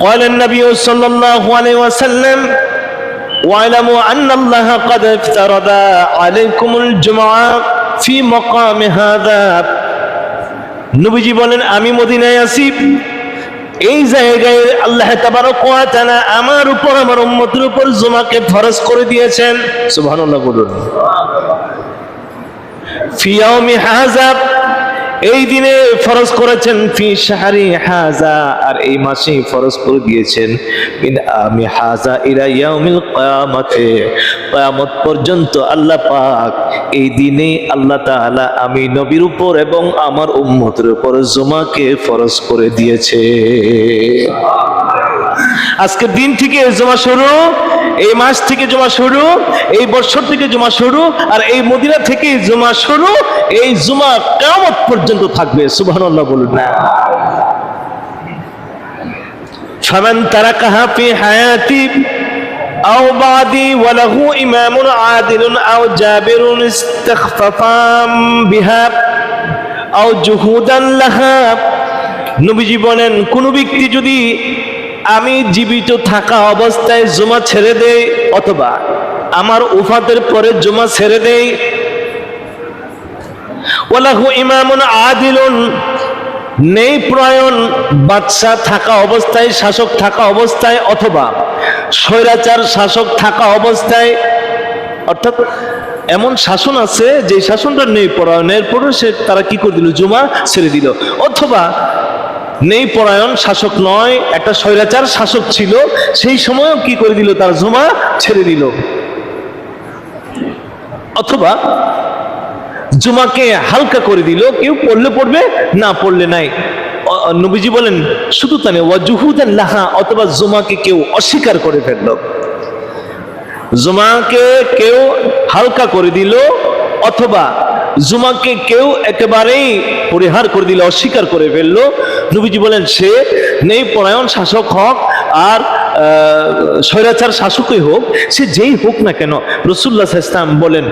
قال النبي صلى الله عليه وسلم واعلموا أن الله قد افترض عليكم الجمعة في مقام هذا নবীজি বলেন আমি মদিনায় আছি এই জায়গায় আল্লাহ তাবারক ওয়া তাআলা আমার উপর আমার উম্মতের উপর জুমাকে ফরজ করে দিয়েছেন সুবহানাল্লাহ বলুন ফি ইয়াউমি হাযা এই দিনে ফরজ করেছেন, ফি শাহরি হাযা আর এই মাসে ফরজ করে দিয়েছেন আমি হাযা ইলা ইয়াউমিল কিয়ামতে। কিয়ামত পর্যন্ত আল্লাহ পাক এই দিনে আল্লাহ তাআলা আমি নবীর উপর এবং আমার উম্মতের উপর জুমাকে ফরজ করে দিয়েছে। আজকের দিন থেকে জমা শুরু এই মাস থেকে জমা শুরু এই বছর থেকে জমা শুরু আর এই মদিনা থেকে জমা শুরু এই জুমা কেমন পর্যন্ত থাকবে সুবহানাল্লাহ বলুন না فمن تركها في حياتي أو بعدي وله إمام عادل أو جابر استخففا بها أو جهودا لها নবীজি বলেন কোন ব্যক্তি যদি আমি জীবিত থাকা অবস্থায় জমা ছেড়ে দেই অথবা আমার উফাতের পরে জমা ছেড়ে দেই। ওয়ালাহু ইমামুন আদিলুন নেই প্রয়ন বাদশাহ থাকা অবস্থায়, শাসক থাকা অবস্থায় অথবা স্বৈরাচার শাসক থাকা অবস্থায়। অর্থাৎ এমন শাসন আছে যে শাসনটা নেই পরায়ণের পরে সে তারা কি করে দিল? জুমা ছেড়ে দিল। অথবা নেই পরায়ণ, শাসক নয়, একটা স্বৈরাচার শাসক ছিল, সেই সময়ও কি করে দিল? তার জুমা ছেড়ে দিল। অথবা জুমাকে হালকা করে দিল, কেউ পড়লে পড়বে, না পড়লে নাই। নবীজি বলেন, শুধু তা নেই ওয়াজুহুদান লাহা অথবা জুমাকে কেউ অস্বীকার করে ফেলল। জুমাকে কেউ হালকা করে দিল, অথবা জুমাকে কেউ একেবারেই পরিহার করে দিল, অস্বীকার করে ফেলল। নবীজি বলেন, সে নেই পরায়ণ শাসক হোক আর স্বৈরাচার শাসকই হোক, সে যেই হোক না কেন। রসুল্লাহ ইসলাম বলেন,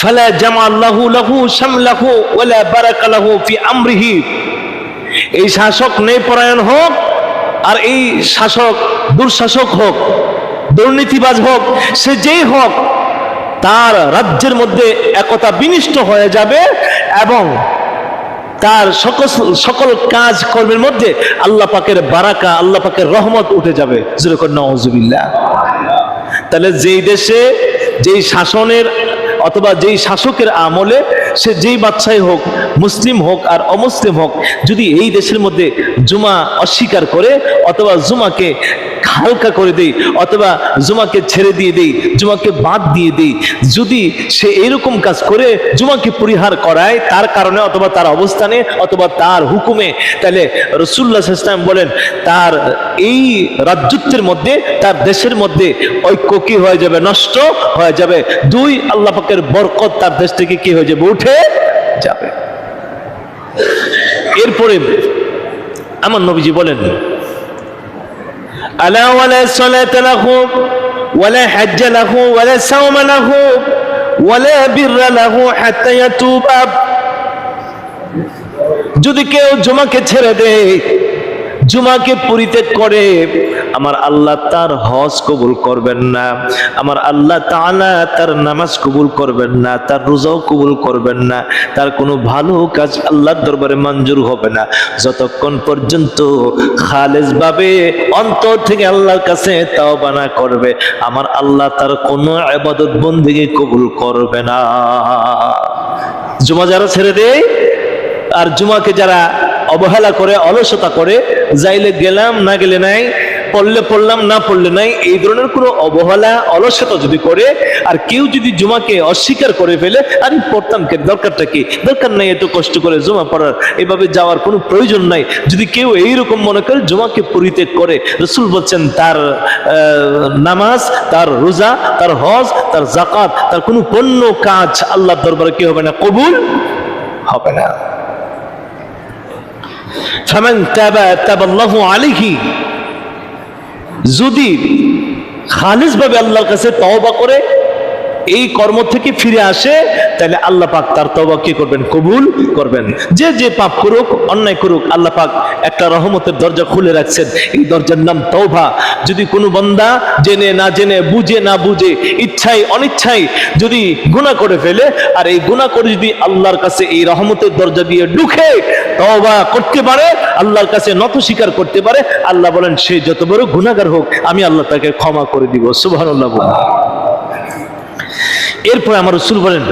ফালা জামা আল্লাহু লাহু শামলাহু ওয়ালা বারাকা লাহু ফি আমরিহি। এই শাসক নেই পরায়ণ হোক আর এই শাসক দুঃশাসক হোক, দুর্নীতিবাজ হোক, সে যেই হোক, তার রাজ্যের মধ্যে একতা বিনিষ্ট হয়ে যাবে এবং তার সকল সকল কাজ কর্মের মধ্যে আল্লাহ পাকের বারাকা, আল্লাহ পাকের রহমত উঠে যাবে। নওয়াজুবিল্লাহ তাহলে যেই দেশে যেই শাসনের অথবা যেই শাসকের আমলে সে যেই বাচ্চাই হোক, মুসলিম হোক আর অমুসলিম হোক, যদি এই দেশের মধ্যে জুমা অস্বীকার করে অথবা জুমাকে হালকা করে দেই, অথবা জুমাকে ছেড়ে দিয়ে দেই, জুমাকে বাদ দিয়ে দেই। যদি সে এরকম কাজ করে, জুমাকে পরিহার করায় তার কারণে অথবা তার অবস্থানে অথবা তার হুকুমে, তাহলে রসুল্লাহ ইসলাম বলেন, তার এই রাজ্যত্বের মধ্যে, তার দেশের মধ্যে ঐক্য কি হয়ে যাবে? নষ্ট হয়ে যাবে। দুই, আল্লাহ পাকের বরকত তার দেশ থেকে কি হয়ে যাবে? উঠে যাবে। এরপরে আমার নবীজি বলেন আলা ولا صلاة له ولا حج له ولا صوم له ولا بر له حتى يتوب যদি কেউ জুমাকে ছেড়ে দেয় জুমাকে পরিত্যাগ করে আমার আল্লাহ তার হজ কবুল করবেন না। আমার আল্লাহ তাআলা তার নামাজ কবুল করবেন না, তার রোজাও কবুল করবেন না। তার কোনো ভালো কাজ আল্লাহর দরবারে মঞ্জুর হবে না। যতক্ষণ পর্যন্ত খালেজ ভাবে অন্তর থেকে আল্লাহর কাছে তাও বানা করবে, আমার আল্লাহ তার কোনো ইবাদত বন্দেগী কবুল করবে না। জুমা যারা ছেড়ে দেয়, আর জুমাকে যারা অবহেলা করে, অলসতা করে, যাইলে গেলাম না গেলে নাই পড়লে পড়লাম, না পড়লে নাই, এই ধরনের কোনো অবহেলা, অলসতা যদি করে, আর কেউ যদি জুমাকে অস্বীকার করে ফেলে আমি পড়তাম কে দরকারটা কি? দরকার নাই এত কষ্ট করে জুমা পড়ার, এভাবে যাওয়ার কোনো প্রয়োজন নাই। যদি কেউ এইরকম মনে করে জুমাকে পরিত্যাগ করে, রসুল বলছেন, তার নামাজ, তার রোজা, তার হজ, তার জাকাত তার কোনো পণ্য কাজ আল্লাহ দরবারে কি হবে না? কবুল হবে না। ফামান তাবা, তাবাল্লাহু আলাইহি যদি খালিজ ভাবে আল্লাহর কাছে তওবা করে এই কর্ম থেকে ফিরে আসে, তাহলে আল্লাহ পাক তার তবা কি করবেন? কবুল করবেন। যে যে পাপ করুক, অন্যায় করুক, আল্লাহ পাক একটা রহমতের দরজা খুলে রাখছেন। এই দরজার নাম তৌবা যদি কোনো বন্দা জেনে না জেনে, বুঝে না বুঝে ইচ্ছাই অনিচ্ছাই যদি গুনাহ করে ফেলে, আর এই গুনাহ করে যদি আল্লাহর কাছে এই রহমতের দরজা দিয়ে ঢুকে, তওবা করতে পারে, আল্লাহর কাছে নত স্বীকার করতে পারে, আল্লাহ বলেন, সে যত বড় গুনাহগার হোক, আমি আল্লাহ তাকে ক্ষমা করে দিব। বলেন। এরপর আমার রসুল বলেন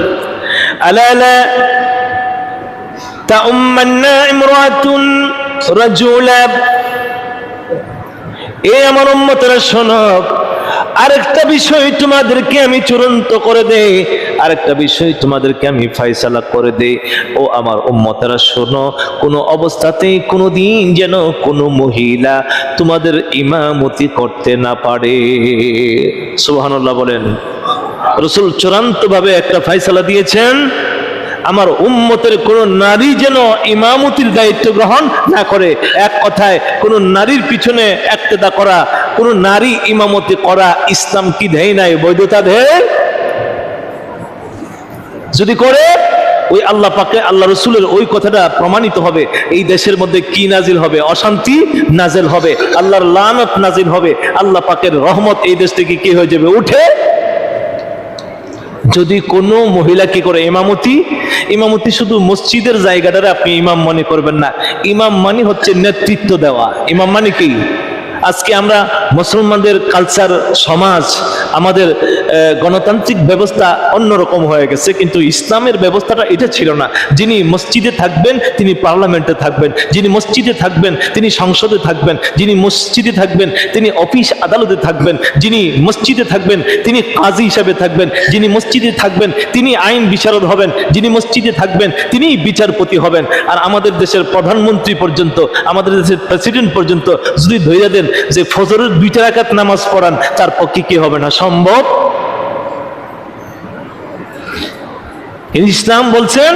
রাজুলা। এ আমার উম্মতেরা, শোনো, আরেকটা বিষয় তোমাদেরকে আমি চূড়ান্ত করে দেই, আরেকটা বিষয় তোমাদেরকে আমি ফাইসালা করে দেই। ও আমার উম্মতেরা, শোনো, কোনো অবস্থাতেই কোনো দিন যেন কোনো মহিলা তোমাদের ইমামতি করতে না পারে। সুবহানাল্লাহ বলেন। রসুল চূড়ান্ত ভাবে একটা ফাইসালা দিয়েছেন, আমার উম্মতের কোন নারী যেন ইমামতির দায়িত্ব গ্রহণ না করে, এক কথায় কোন নারীর পিছনে একতেদা করা, কোন নারী ইমামতি করা ইসলাম কি দেয় নাই, বৈধতা দেয়? যদি করে, ওই আল্লাহ পাকে আল্লাহ রসুলের ওই কথাটা প্রমাণিত হবে, এই দেশের মধ্যে কি নাজিল হবে? অশান্তি নাজিল হবে, আল্লাহর লানত নাজিল হবে, আল্লাহ পাকের রহমত এই দেশ থেকে কি হয়ে যাবে? উঠে যদি কোনো মহিলা কি করে ইমামতি ইমামতি শুধু মসজিদের জায়গাটারে আপনি ইমাম মনে করবেন না। ইমাম মানে হচ্ছে নেতৃত্ব দেওয়া। ইমাম মানে কি? আজকে আমরা মুসলমানদের কালচার সমাজ, আমাদের গণতান্ত্রিক ব্যবস্থা অন্যরকম হয়ে গেছে, কিন্তু ইসলামের ব্যবস্থাটা এটা ছিল না। যিনি মসজিদে থাকবেন, তিনি পার্লামেন্টে থাকবেন। যিনি মসজিদে থাকবেন, তিনি সংসদে থাকবেন। যিনি মসজিদে থাকবেন, তিনি অফিস আদালতে থাকবেন। যিনি মসজিদে থাকবেন, তিনি কাজী হিসাবে থাকবেন। যিনি মসজিদে থাকবেন, তিনি আইন বিচারক হবেন। যিনি মসজিদে থাকবেন, তিনি বিচারপতি হবেন। আর আমাদের দেশের প্রধানমন্ত্রী পর্যন্ত, আমাদের দেশের প্রেসিডেন্ট পর্যন্ত যদি ধৈর্য দেন যে ফজরের দুইটা রাকাত নামাজ পড়ান, তার পক্ষে কি হবে না? সম্ভব? ইসলাম বলছেন,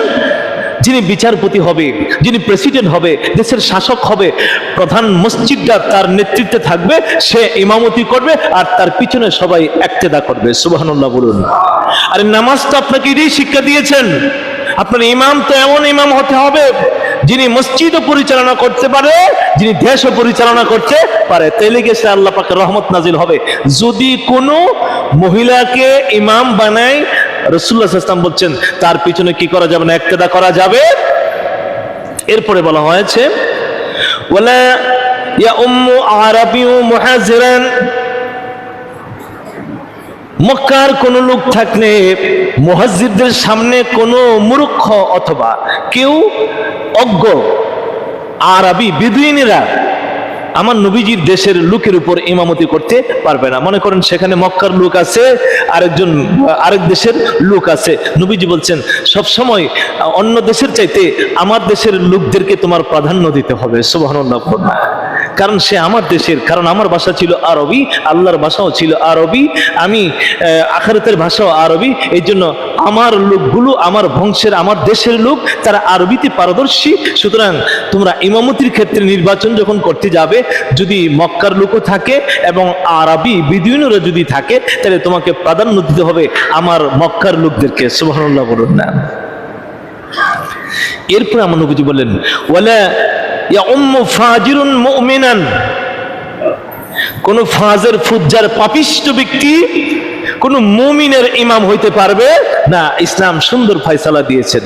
যিনি বিচারপতি হবে, যিনি প্রেসিডেন্ট হবে, দেশের শাসক হবে, প্রধান মসজিদটা তার নেতৃত্বে থাকবে, সে ইমামতি করবে আর তার পিছনে সবাই একতেদা করবে। সুবহানাল্লাহ বলুন। আর নামাজ তো আপনাকে এটাই শিক্ষা দিয়েছেন। আপনার ইমাম তো এমন ইমাম হতে হবে, যিনি মসজিদও পরিচালনা করতে পারে, যিনি দেশও পরিচালনা করতে পারে। তেলে গেছে আল্লাহ পাকে রহমত নাজিল হবে। যদি কোনো মহিলাকে ইমাম বানায় রসুল্লাহ ইসলাম বলছেন, তার পিছনে কি করা যাবে না? একতেদা করা যাবে? এরপরে বলা হয়েছে মক্কার কোন লোক থাকলে মুহাজ্জিরদের সামনে কোনো মূর্খ অথবা কেউ অজ্ঞ আরবি বিদুইনেরা আমার নবীজির দেশের লোকের উপর ইমামতি করতে পারবে না। মনে করেন সেখানে মক্কার লোক আছে, আরেকজন, আরেক দেশের লোক আছে। নবীজি বলছেন সব সময় অন্য দেশের চাইতে আমার দেশের লোকদেরকে তোমার প্রাধান্য দিতে হবে। সুবহানাল্লাহ কারণ সে আমার দেশের, কারণ আমার ভাষা ছিল আরবি, আল্লাহর ভাষাও ছিল আরবি, আমি আখারতের ভাষাও আরবি, এই জন্য আমার লোকগুলো, আমার বংশের, আমার দেশের লোক, তারা আরবিতে পারদর্শী। সুতরাং তোমরা ইমামতির ক্ষেত্রে নির্বাচন যখন করতে যাবে, যদি মক্কার লোকও থাকে এবং আরবি বিদুইনরা যদি থাকে, তাহলে তোমাকে প্রাধান্য দিতে হবে আমার মক্কার লোকদেরকে। সুবহানাল্লাহ বলুন না। এরপর আমার নবীজি বললেন, ওয়ালা ফাজিরুন কোন ফাজের ফুজ্জার পাপিষ্ট ব্যক্তি, কোন মুমিনের ইমাম হইতে পারবে? না, ইসলাম সুন্দর ফয়সালা দিয়েছেন।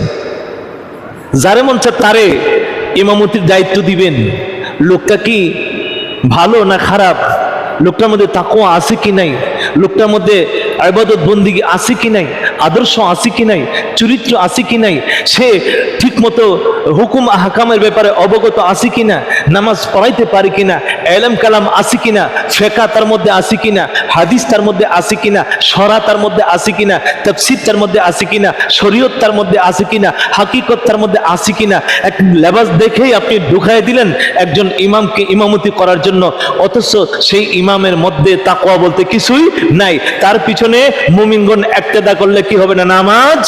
যারে মন তারে ইমামতির দায়িত্ব দিবেন, লোকটা কি ভালো না খারাপ? লোকটার মধ্যে তাকুয়া আছে কি নাই? লোকটার মধ্যে আবাদত বন্দিগি আছে কি নাই? আদর্শ আছে কি নাই? চরিত্র আছে কি নাই? সে ঠিক মতো হুকুম হাকামের ব্যাপারে অবগত আছে কিনা নামাজ পড়াইতে পারে কিনা এলম কালাম আছে কিনা ফেকা তার মধ্যে আছে কিনা, হাদিস তার মধ্যে আছে কিনা, সরা তার মধ্যে আছে কিনা, তফসির তার মধ্যে আছে কিনা, শরীয়ত তার মধ্যে আছে কিনা, হাকিকত তার মধ্যে আছে কিনা, এক লেবাস দেখেই আপনি ঢুকাই দিলেন একজন ইমামকে ইমামতি করার জন্য, অথচ সেই ইমামের মধ্যে তাকওয়া বলতে কিছুই নাই। তার পিছনে মুমিনগণ একতেদা করলে কি হবে না, নামাজ?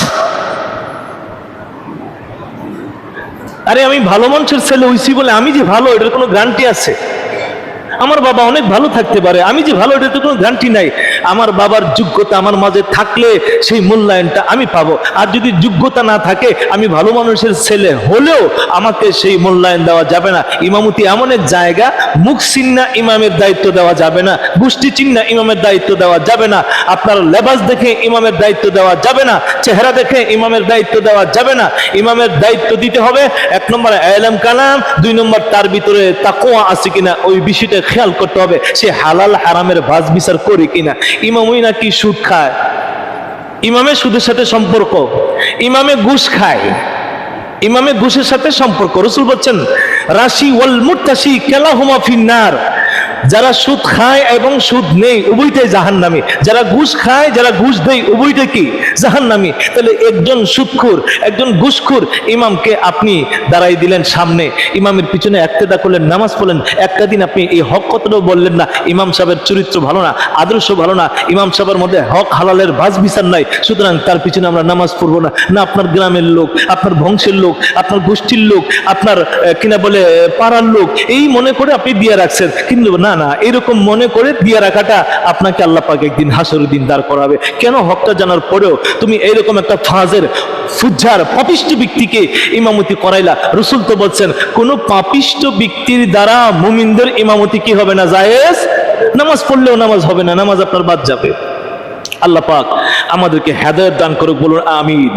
আরে আমি ভালো মানুষের ছেলে হইছি বলে আমি যে ভালো, এটার কোনো গ্যারান্টি আছে? আমার বাবা অনেক ভালো থাকতে পারে। আমি যে ভালো এটা তো কোনো গ্যারান্টি নাই। আমার বাবার যোগ্যতা আমার মাঝে থাকলে সেই মূল্যায়নটা আমি পাবো। আর যদি যোগ্যতা না থাকে, আমি ভালো মানুষের ছেলে হলেও আমাকে সেই মূল্যায়ন দেওয়া যাবে না। ইমামতি এমন এক জায়গা, মুখ চিন্না ইমামের দায়িত্ব দেওয়া যাবে না, গোষ্ঠী চিন্না ইমামের দায়িত্ব দেওয়া যাবে না, আপনার লেবাস দেখে ইমামের দায়িত্ব দেওয়া যাবে না, চেহারা দেখে ইমামের দায়িত্ব দেওয়া যাবে না। ইমামের দায়িত্ব দিতে হবে, এক নম্বর এলম কালাম, দুই নম্বর তার ভিতরে তা তাকোয়া আছে কিনা, ওই বিষয়টা খেয়াল করতে হবে, সে হালাল হারামের ভাজ বিচার করে কিনা। ইমামই নাকি সুদ খায়? ইমামে সুদের সাথে সম্পর্ক, ইমামে ঘুষ খায়। ইমামে ঘুষের সাথে সম্পর্ক। রসুল বলছেন, রাশি ওয়াল কেলা কেলাহুমা ফিন্নার। যারা সুদ খায় এবং সুদ নেই উভয়টাই জাহান্নামী। যারা ঘুষ খায়, যারা ঘুষ দেয় উভয়টা কি? জাহান জাহান্নামী। তাহলে একজন সুদখুর একজন ঘুষখুর ইমামকে আপনি দাঁড়াই দিলেন সামনে। ইমামের পিছনে একতেদা করলেন, নামাজ পড়লেন। একটা দিন আপনি এই হক কতটাও বললেন না, ইমাম সাহেবের চরিত্র ভালো না, আদর্শ ভালো না, ইমাম সাহেবের মধ্যে হক হালালের ভাজ বিচার নাই, সুতরাং তার পিছনে আমরা নামাজ পড়ব না। না আপনার গ্রামের লোক, আপনার বংশের লোক, আপনার গোষ্ঠীর লোক, আপনার কিনা বলে, পাড়ার লোক, এই মনে করে আপনি দিয়ে রাখছেন। কিন্তু না না, এরকম মনে করে দিয়ে রাখাটা আপনাকে আল্লাহ পাক একদিন হাসরের দিন দাঁড় করাবে। কেন হকটা জানার পরেও তুমি এইরকম একটা ফাজের, ফুজ্জার, পাপিষ্ট ব্যক্তিকে ইমামতি করাইলা। রসুল তো বলছেন, কোন পাপিষ্ট ব্যক্তির দ্বারা মুমিনদের ইমামতি কি হবে না, জায়েজ? নামাজ পড়লেও নামাজ হবে না, নামাজ আপনার বাদ যাবে। আল্লাহ পাক আমাদেরকে হেদায়ত দান করুক, বলুন আমিন।